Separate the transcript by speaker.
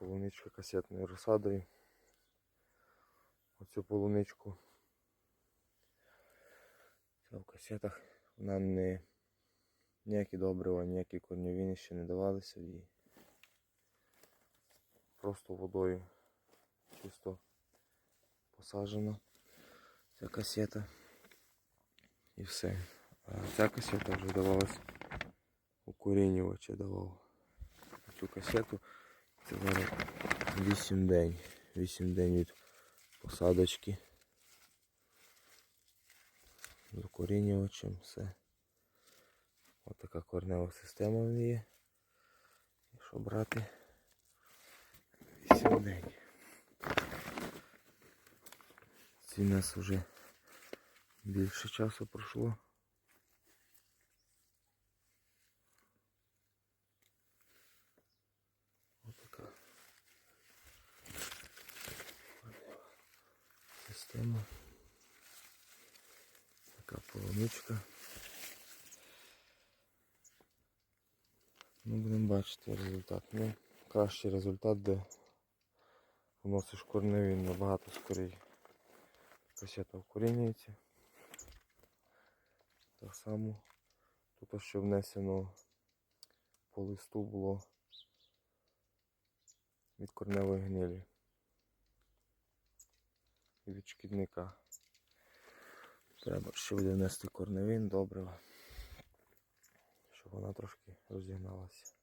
Speaker 1: полуничка касетною розсадою. Оцю полуничку. Це в касетах. Вона не ніякі добрива, ніякі корньовини ще не давалися їй. Просто водою чисто посаджена ця касета. І все. А ця касета вже давалась укорінювача давав. Цю касету це зараз 8 день. 8 день від посадочки. З укорінювачем все. Ось така корнева система в неї. Якщо брати 8 день. Ці нас вже більше часу пройшло. Ось така система. Така полуничка. Ну, будемо бачити результат. Ну, кращий результат, де вносиш корневі набагато скоріше. Касета вкорінюється. Так само тут що внесено по листу було від корневої гнилі від шкідника. Треба ще буде внести корневин добрива, щоб вона трошки розігналася.